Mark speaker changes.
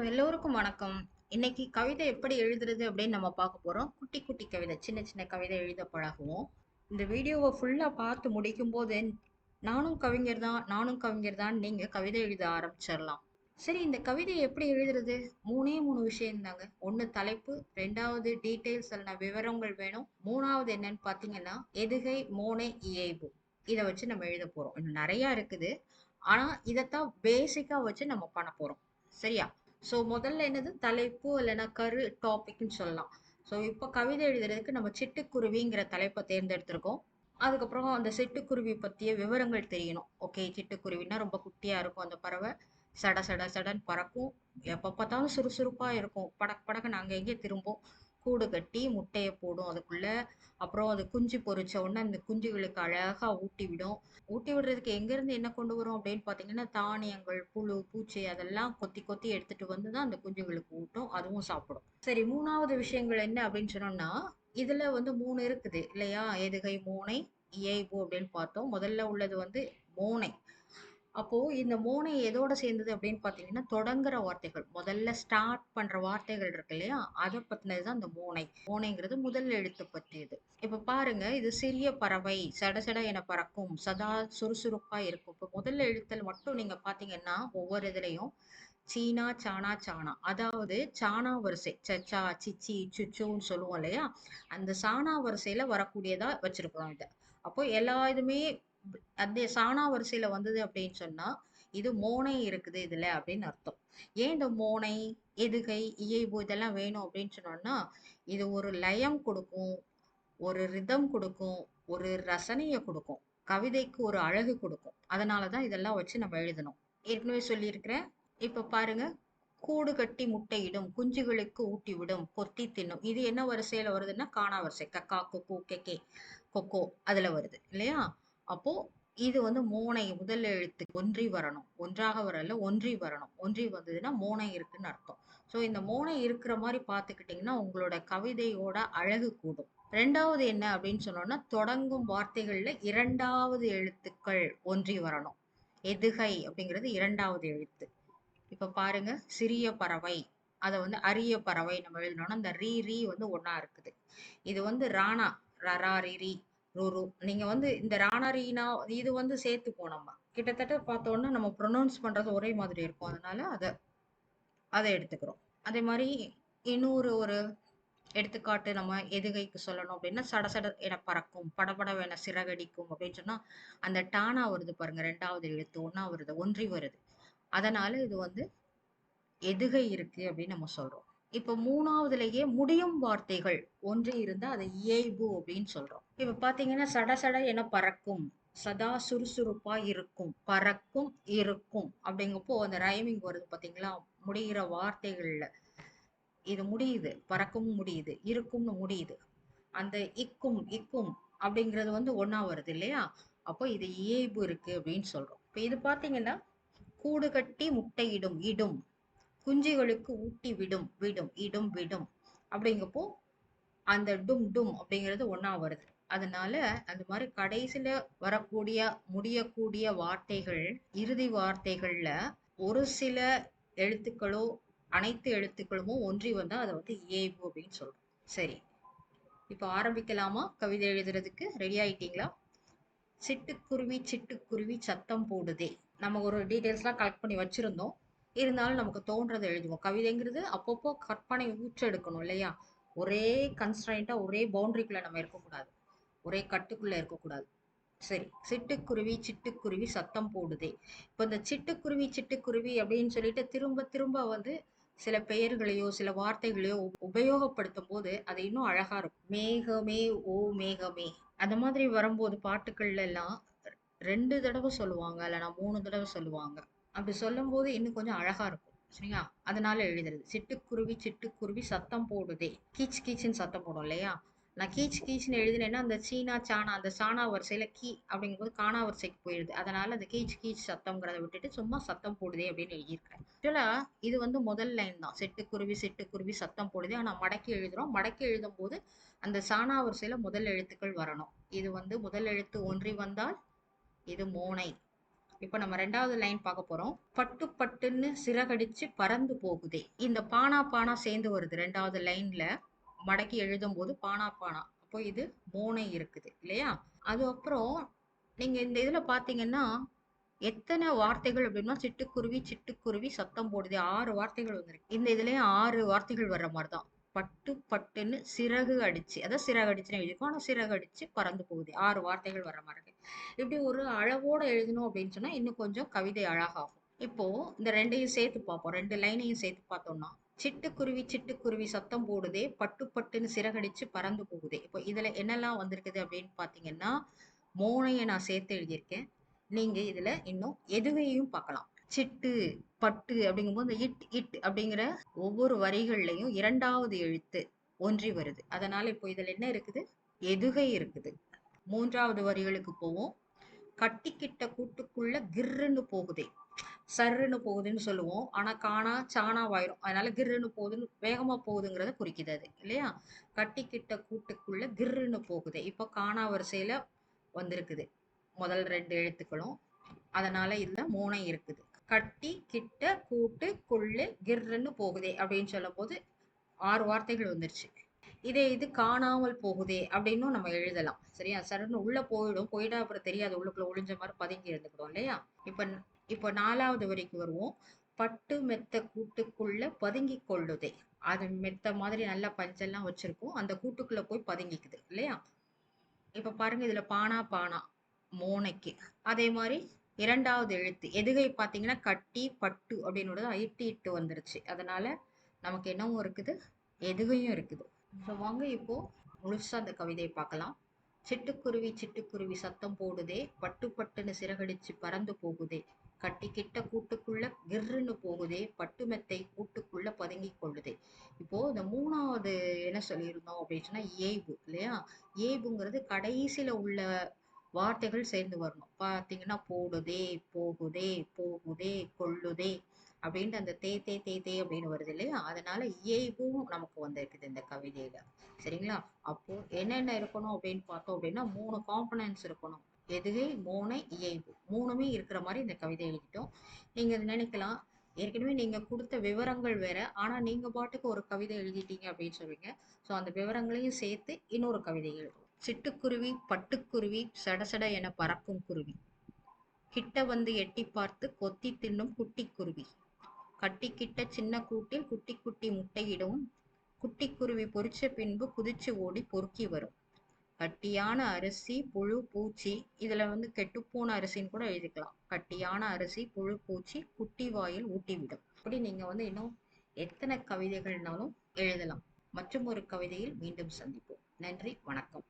Speaker 1: எல்லோருக்கும் வணக்கம். இன்னைக்கு கவிதை எப்படி எழுதுறது அப்படின்னு நம்ம பார்க்க போறோம். குட்டி குட்டி கவிதை சின்ன சின்ன கவிதை எழுத பழகுவோம். இந்த வீடியோவை ஃபுல்லா பார்த்து முடிக்கும் போது நானும் கவிஞர் தான் நானும் கவிஞர் தான் நீங்க கவிதை எழுத ஆரம்பிச்சிடலாம். சரி இந்த கவிதையை எப்படி எழுதுறது? மூணே மூணு விஷயம் தாங்க. ஒன்று தலைப்பு ரெண்டாவது டீட்டெயில்ஸ் எல்லாம் விவரங்கள் வேணும். மூணாவது என்னன்னு பார்த்தீங்கன்னா எதுகை மோனை இயைபு. இதை வச்சு நம்ம எழுத போறோம். இன்னும் நிறைய இருக்குது. ஆனா இதைத்தான் பேசிக்கா வச்சு நம்ம பண்ண போறோம். சரியா? ஸோ முதல்ல என்னது? தலைப்பு இல்லைன்னா கரு டாபிக்னு சொல்லலாம். ஸோ இப்போ கவிதை எழுதுறதுக்கு நம்ம சிட்டுக்குருவிங்கிற தலைப்பை தேர்ந்தெடுத்திருக்கோம். அதுக்கப்புறம் அந்த சிட்டுக்குருவி பற்றிய விவரங்கள் தெரியணும். ஓகே சிட்டுக்குருவின்னா ரொம்ப குட்டியாக இருக்கும் அந்த பறவை. சட சட சடன் பறக்கும். எப்போ பார்த்தாலும் சுறுசுறுப்பாக இருக்கும். படக் படக்கு நாங்கள் எங்கே திரும்பும் கூடு கட்டி முட்டையை போடும். அதுக்குள்ள அப்புறம் அது குஞ்சு பொரிச்ச உடனே அந்த குஞ்சுகளுக்கு அழகா ஊட்டி விடும். ஊட்டி விடுறதுக்கு எங்கேருந்து என்ன கொண்டு வரும் அப்படின்னு பார்த்தீங்கன்னா தானியங்கள் புழு பூச்சி அதெல்லாம் கொத்தி கொத்தி எடுத்துட்டு வந்து தான் அந்த குஞ்சுகளுக்கு ஊட்டும். அதுவும் சாப்பிடும். சரி மூணாவது விஷயங்கள் என்ன அப்படின்னு சொன்னோம்னா இதுல வந்து மூணு இருக்குது இல்லையா? எதுகை மூனை இயைபு அப்படின்னு பார்த்தோம். முதல்ல உள்ளது வந்து மோனை. அப்போ இந்த மோனை எதோட சேர்ந்தது அப்படின்னு பார்த்தீங்கன்னா தொடங்குற வார்த்தைகள். முதல்ல ஸ்டார்ட் பண்ற வார்த்தைகள் இருக்கு இல்லையா? அதை பத்தினது தான் இந்த மோனை. மோனைங்கிறது முதல் எழுத்து பற்றியது. இப்ப பாருங்க இது சிறிய பறவை சட சட என பறக்கும் சதா சுறுசுறுப்பா இருக்கும். இப்போ முதல் எழுத்தல் மட்டும் நீங்க பாத்தீங்கன்னா ஒவ்வொரு இதுலயும் சீனா சானா சானா. அதாவது சானா வரிசை சச்சா சிச்சி சுச்சுன்னு சொல்லுவோம் இல்லையா? அந்த சானா வரிசையில வரக்கூடியதா வச்சிருக்கிறோம் இதை. அப்போ எல்லா இதுமே அதே சானா வரிசையில வந்தது அப்படின்னு சொன்னா இது மோனை இருக்குது இதுல அப்படின்னு அர்த்தம். ஏன் இந்த மோனை எதுகை இயைபு இதெல்லாம் வேணும் அப்படின்னு சொன்னோம்னா இது ஒரு லயம் கொடுக்கும் ஒரு ரிதம் கொடுக்கும் ஒரு ரசனையை கொடுக்கும் கவிதைக்கு ஒரு அழகு கொடுக்கும். அதனாலதான் இதெல்லாம் வச்சு நம்ம எழுதணும். ஏற்கனவே சொல்லியிருக்கிறேன். இப்ப பாருங்க கூடு கட்டி முட்டையிடும் குஞ்சுகளுக்கு ஊட்டி விடும் பொத்தி தின்னும். இது என்ன வரிசையில வருதுன்னா காணா வரிசை. கக்கா கொக்கு கெக்கே கொக்கோ அதுல வருது. இல்லையா? அப்போ இது வந்து மோனை முதல் எழுத்து ஒன்றி வரணும். ஒன்றாக வரல ஒன்றி வரணும். ஒன்றி வந்ததுன்னா மோனை இருக்குன்னு அர்த்தம். ஸோ இந்த மோனை இருக்கிற மாதிரி பார்த்துக்கிட்டிங்கன்னா உங்களோட கவிதையோட அழகு கூடும். ரெண்டாவது என்ன அப்படின்னு சொன்னோம்னா தொடங்கும் வார்த்தைகளில் இரண்டாவது எழுத்துக்கள் ஒன்றி வரணும். எதுகை அப்படிங்கிறது இரண்டாவது எழுத்து. இப்போ பாருங்க சிறிய பறவை. அதை வந்து அரிய பறவை நம்ம எழுதணும்னா அந்த ரீ ரீ வந்து ஒன்றா இருக்குது. இது வந்து ராணா. ரரா ரிரி ரூரு நீங்க வந்து இந்த ராணா ரீனா இது வந்து சேர்த்துப்போம் நம்ம. கிட்டத்தட்ட பார்த்தோம்னா நம்ம ப்ரொனவுன்ஸ் பண்றது ஒரே மாதிரி இருக்கும். அதனால அதை அதை எடுத்துக்கிறோம். அதே மாதிரி இன்னொரு ஒரு எடுத்துக்காட்டு நம்ம எதுகைக்கு சொல்லணும் அப்படின்னா சட என பறக்கும் படபடவென சிறகடிக்கும் அப்படின்னு சொன்னா அந்த டானா வருது பாருங்க ரெண்டாவது எழுத்து ஒன்னா வருது ஒன்றி வருது. அதனால இது வந்து எதுகை இருக்கு அப்படின்னு நம்ம சொல்றோம். இப்ப மூணாவதுலயே முடியும் வார்த்தைகள். ஒன்று இருந்தா அதை இயைபு அப்படின்னு சொல்றோம். இப்ப பாத்தீங்கன்னா சட சட என பறக்கும்? சதா சுறுசுறுப்பா இருக்கும். பறக்கும் இருக்கும். அப்படிங்கப்போ அந்த ரைமிங் வருது பாத்தீங்களா? முடிகிற வார்த்தைகள்ல. இது முடியுது. பறக்கும் முடியுது. இருக்கும்னு முடியுது. அந்த இக்கும் இக்கும் அப்படிங்கிறது வந்து ஒன்னா வருது இல்லையா? அப்போ இது இயைபு இருக்கு அப்படின்னு சொல்றோம். இப்ப இது பாத்தீங்கன்னா கூடு கட்டி முட்டையிடும் இடும். குஞ்சுகளுக்கு ஊட்டி விடும் விடும் இடும் விடும். அப்படிங்கப்போ அந்த டும் டும் அப்படிங்கிறது ஒன்னா வருது. அதனால அந்த மாதிரி கடைசியில வரக்கூடிய முடியக்கூடிய வார்த்தைகள் இறுதி வார்த்தைகள்ல ஒரு சில எழுத்துக்களோ அனைத்து எழுத்துக்களுமோ ஒன்றி வந்தா அதை வந்து ஏபு அப்படின்னு சொல்றோம். சரி. இப்போ ஆரம்பிக்கலாமா? கவிதை எழுதுறதுக்கு ரெடி ஆயிட்டீங்களா? சிட்டுக்குருவி சிட்டுக்குருவி சத்தம் போடுதே. நம்ம ஒரு டீட்டெயில்ஸ்லாம் கலெக்ட் பண்ணி வச்சிருந்தோம். இருந்தாலும் நமக்கு தோன்றதை எழுதுவோம். கவிதைங்கிறது அப்பப்போ கற்பனை ஊற்றெடுக்கணும் இல்லையா? ஒரே கன்ஸ்ட்ரைண்டா ஒரே பவுண்டரிக்குள்ள நம்ம இருக்கக்கூடாது. ஒரே கட்டுக்குள்ள இருக்கக்கூடாது. சரி சிட்டுக்குருவி சிட்டுக்குருவி சத்தம் போடுதே. இப்போ இந்த சிட்டுக்குருவி சிட்டுக்குருவி அப்படின்னு சொல்லிட்டு திரும்ப திரும்ப வந்து சில பெயர்களையோ சில வார்த்தைகளையோ உபயோகப்படுத்தும் போது அது இன்னும் அழகா இருக்கும். மேகமே ஓ மேகமே. அந்த மாதிரி வரும்போது பாட்டுக்கள்ல எல்லாம் ரெண்டு தடவை சொல்லுவாங்க இல்லைன்னா மூணு தடவை சொல்லுவாங்க. அப்படி சொல்லும்போது இன்னும் கொஞ்சம் அழகா இருக்கும். சரியா அதனால எழுதுறது. சிட்டுக்குருவி சிட்டுக்குருவி சத்தம் போடுதே. கீச் கீச்சுன்னு சத்தம் போடும் இல்லையா? நான் கீச் கீச்னு எழுதினேன்னா அந்த சீனா சானா அந்த சானா வரிசையில கீ அப்படிங்கும்போது காணா வரிசைக்கு போயிடுது. அதனால அந்த கீச் கீச் சத்தம்ங்கிறத விட்டுட்டு சும்மா சத்தம் போடுதே அப்படின்னு எழுதியிருக்கேன் ஆக்சுவலா இது வந்து முதல் லைன் தான். சிட்டுக்குருவி சிட்டுக்குருவி சத்தம் போடுதே. ஆனா மடக்கி எழுதுறோம். மடக்கி எழுதும் போது அந்த சானா வரிசையில முதல் எழுத்துக்கள் வரணும். இது வந்து முதல் எழுத்து ஒன்றி வந்தால் இது மோனை. இப்ப நம்ம ரெண்டாவது லைன் பார்க்க போறோம். பட்டு பட்டுன்னு சிறகடிச்சு பறந்து போகுதே. இந்த பானா பானா சேர்ந்து வருது ரெண்டாவது லைன்ல மடக்கி எழுதும் போது பானா பானா. அப்போ இது மோனை இருக்குது இல்லையா? அது அப்புறம் நீங்க இந்த இதுல பாத்தீங்கன்னா எத்தனை வார்த்தைகள் அப்படின்னா சிட்டுக்குருவி சிட்டுக்குருவி சத்தம் போடுது. ஆறு வார்த்தைகள் வந்திருக்கு. இந்த இதுலயும் ஆறு வார்த்தைகள் வர்ற மாதிரிதான். பட்டு பட்டுன்னு சிறகு அடிச்சு அதான் சிறகு அடிச்சுன்னு எழுதிருக்கோம் ஆனால் சிறகு அடிச்சு பறந்து போகுது. ஆறு வார்த்தைகள் வர மாதிரி இருக்கு. இப்படி ஒரு அளவோட எழுதணும் அப்படின்னு சொன்னா இன்னும் கொஞ்சம் கவிதை அழகாகும். இப்போ இந்த ரெண்டையும் சேர்த்து பார்ப்போம். ரெண்டு லைனையும் சேர்த்து பார்த்தோம்னா சிட்டுக்குருவி சிட்டுக்குருவி சத்தம் போடுதே பட்டு பட்டுன்னு சிறகடிச்சு பறந்து போகுதே. இப்போ இதுல என்னெல்லாம் வந்திருக்குது அப்படின்னு பாத்தீங்கன்னா மோனையை நான் சேர்த்து எழுதியிருக்கேன். நீங்க இதுல இன்னும் எதுவையும் பார்க்கலாம். சிட்டு பட்டு அப்படிங்கும்போது இந்த இட் இட் அப்படிங்கிற ஒவ்வொரு வரிகள்லையும் இரண்டாவது எழுத்து ஒன்றி வருது. அதனால இப்போ இதில் என்ன இருக்குது? எதுகை இருக்குது. மூன்றாவது வரிகளுக்கு போவோம். கட்டிக்கிட்ட கூட்டுக்குள்ள கிர்ருன்னு போகுதே. சர்ருன்னு போகுதுன்னு சொல்லுவோம். ஆனா காணா சாணா வாயிரும். அதனால கிர்ருன்னு போகுதுன்னு வேகமா போகுதுங்கிறத குறிக்குது அது. இல்லையா? கட்டிக்கிட்ட கூட்டுக்குள்ள கிர்ருன்னு போகுதே. இப்போ காணா வரிசையில வந்திருக்குது. முதல் ரெண்டு எழுத்துக்களும். அதனால இதுல மூணை இருக்குது. கட்டி கிட்ட கூட்டு கொள்ளு கிர்ன்னு போகுதே அப்படின்னு சொல்லும் போது ஆறு வார்த்தைகள் வந்துருச்சு. இதே இது காணாமல் போகுதே அப்படின்னும் நம்ம எழுதலாம். சரியா? சரன்னு உள்ள போயிடும். போயிட்டா அப்புறம் தெரியாது. உள்ளுக்குள்ள ஒளிஞ்ச மாதிரி பதுங்கி இருந்துக்கிடும் இல்லையா? இப்ப இப்ப நாலாவது வரைக்கும் வருவோம். பட்டு மெத்த கூட்டுக்குள்ள பதுங்கி கொள்ளுதே. அது மெத்த மாதிரி நல்லா பஞ்செல்லாம் வச்சிருக்கும். அந்த கூட்டுக்குள்ள போய் பதுங்கிக்குது இல்லையா? இப்ப பாருங்க இதுல பானா பானா மோனைக்கு. அதே மாதிரி இரண்டாவது எழுத்து. எதுகை பார்த்தீங்கன்னா கட்டி பட்டு அப்படின்னு ஐட்டி இட்டு வந்துருச்சு. அதனால நமக்கு என்னவும் இருக்குது? எதுகையும் இருக்குது. ஸோ வாங்க இப்போ முழுசா அந்த கவிதையை பார்க்கலாம். சிட்டுக்குருவி சிட்டுக்குருவி சத்தம் போடுதே பட்டு பட்டுன்னு சிறகடிச்சு பறந்து போகுதே. கட்டிக்கிட்ட கூட்டுக்குள்ள கிர்ன்னு போகுதே பட்டு மெத்தை கூட்டுக்குள்ள பதுங்கி கொள்ளுதே. இப்போ இந்த மூணாவது என்ன சொல்லியிருந்தோம் அப்படின்னு சொன்னா ஏய்பு இல்லையா? ஏய்புங்கிறது கடைசியில உள்ள வார்த்தைகள் சேர்ந்து வரணும். பார்த்தீங்கன்னா போடுதே போகுதே போகுதே கொள்ளுதே அப்படின்ட்டு அந்த தே தே தே தே அப்படின்னு வருது இல்லையா? அதனால இயைபும் நமக்கு வந்திருக்குது இந்த கவிதையில. சரிங்களா? அப்போ என்னென்ன இருக்கணும் அப்படின்னு பார்த்தோம் அப்படின்னா மூணு காம்பனன்ஸ் இருக்கணும். எதுகை மூணு இயைபு மூணுமே இருக்கிற மாதிரி இந்த கவிதை எழுதிட்டோம். நீங்க நினைக்கலாம். ஏற்கனவே நீங்க கொடுத்த விவரங்கள் வேற. ஆனா நீங்க பாட்டுக்கு ஒரு கவிதை எழுதிட்டீங்க அப்படின்னு சொல்றீங்க. ஸோ அந்த விவரங்களையும் சேர்த்து இன்னொரு கவிதை எழுதுவோம். சிட்டுக்குருவி பட்டுக்குருவி சடசட என பறக்கும் குருவி. கிட்ட வந்து எட்டி பார்த்து கொத்தி தின்னும் குட்டி குருவி கட்டிக்கிட்ட சின்ன கூட்டில் குட்டி குட்டி முட்டையிடும். குட்டி குருவி பின்பு குதிச்சு ஓடி பொறுக்கி வரும். கட்டியான அரிசி புழு பூச்சி இதுல வந்து கெட்டுப்போன அரிசின்னு கூட எழுதிக்கலாம். கட்டியான அரிசி புழு பூச்சி குட்டி வாயில் ஊட்டிவிடும். அப்படி நீங்க வந்து இன்னும் எத்தனை கவிதைகள்னாலும் எழுதலாம். மற்றும் ஒரு கவிதையில் மீண்டும் சந்திப்போம். நன்றி வணக்கம்.